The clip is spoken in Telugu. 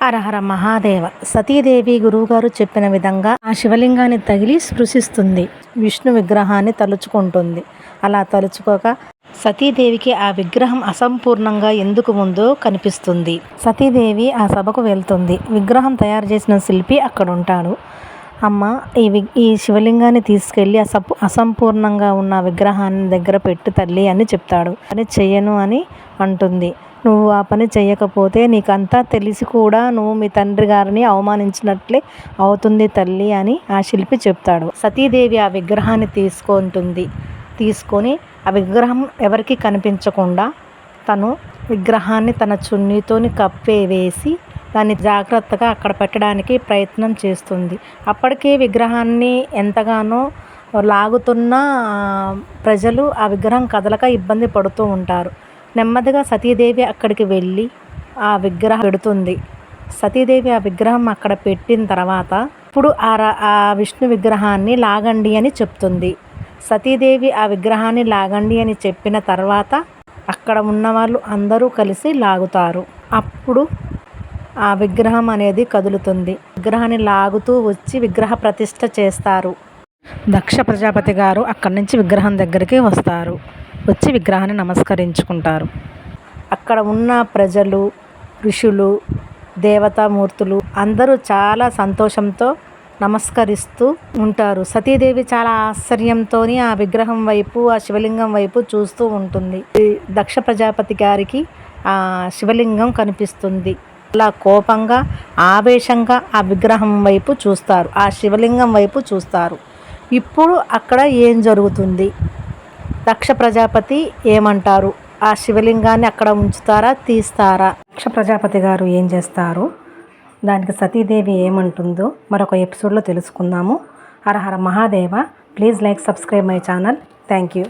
హరహర మహాదేవ. సతీదేవి గురువుగారు చెప్పిన విధంగా ఆ శివలింగాన్ని తగిలి స్పృశిస్తుంది. విష్ణు విగ్రహాన్ని తలుచుకుంటుంది. అలా తలుచుకోక సతీదేవికి ఆ విగ్రహం అసంపూర్ణంగా ఎందుకు ఉందో కనిపిస్తుంది. సతీదేవి ఆ సభకు వెళ్తుంది. విగ్రహం తయారు చేసిన శిల్పి అక్కడ ఉంటాడు అమ్మ ఈ వి ఈ శివలింగాన్ని తీసుకెళ్ళి అసపు అసంపూర్ణంగా ఉన్న విగ్రహాన్ని దగ్గర పెట్టు తల్లి అని చెప్తాడు. అని చెయ్యను అని అంటుంది. నువ్వు ఆ పని చేయకపోతే నీకంతా తెలిసి కూడా నువ్వు మీ తండ్రి గారిని అవమానించినట్లే అవుతుంది తల్లి అని ఆ శిల్పి చెప్తాడు. సతీదేవి ఆ విగ్రహాన్ని తీసుకుంటుంది. తీసుకొని ఆ విగ్రహం ఎవరికి కనిపించకుండా తను విగ్రహాన్ని తన చున్నీతోని కప్పే వేసి దాన్ని జాగ్రత్తగా అక్కడ పెట్టడానికి ప్రయత్నం చేస్తుంది. అప్పటికే విగ్రహాన్ని ఎంతగానో లాగుతున్న ప్రజలు ఆ విగ్రహం కదలక ఇబ్బంది పడుతూ ఉంటారు. నెమ్మదిగా సతీదేవి అక్కడికి వెళ్ళి ఆ విగ్రహం పెడుతుంది. సతీదేవి ఆ విగ్రహం అక్కడ పెట్టిన తర్వాత ఇప్పుడు ఆ ఆ విష్ణు విగ్రహాన్ని లాగండి అని చెప్తుంది. సతీదేవి ఆ విగ్రహాన్ని లాగండి అని చెప్పిన తర్వాత అక్కడ ఉన్న వాళ్ళు అందరూ కలిసి లాగుతారు. అప్పుడు ఆ విగ్రహం అనేది కదులుతుంది. విగ్రహాన్ని లాగుతూ వచ్చి విగ్రహ ప్రతిష్ట చేస్తారు. దక్ష ప్రజాపతి గారు అక్కడి నుంచి విగ్రహం దగ్గరికి వస్తారు. వచ్చి విగ్రహాన్ని నమస్కరించుకుంటారు. అక్కడ ఉన్న ప్రజలు ఋషులు దేవతామూర్తులు అందరూ చాలా సంతోషంతో నమస్కరిస్తూ ఉంటారు. సతీదేవి చాలా ఆశ్చర్యంతో ఆ విగ్రహం వైపు ఆ శివలింగం వైపు చూస్తూ ఉంటుంది. ఈ దక్ష ప్రజాపతి గారికి ఆ శివలింగం కనిపిస్తుంది. అలా కోపంగా ఆవేశంగా ఆ విగ్రహం వైపు చూస్తారు. ఆ శివలింగం వైపు చూస్తారు. ఇప్పుడు అక్కడ ఏం జరుగుతుంది? దక్ష ప్రజాపతి ఏమంటారు? ఆ శివలింగాన్ని అక్కడ ఉంచుతారా? తీస్తారా? దక్ష ప్రజాపతి గారు ఏం చేస్తారు? దానికి సతీదేవి ఏమంటుందో మరొక ఎపిసోడ్లో తెలుసుకుందాము. Harahara Mahadeva. Please like subscribe my channel. Thank you.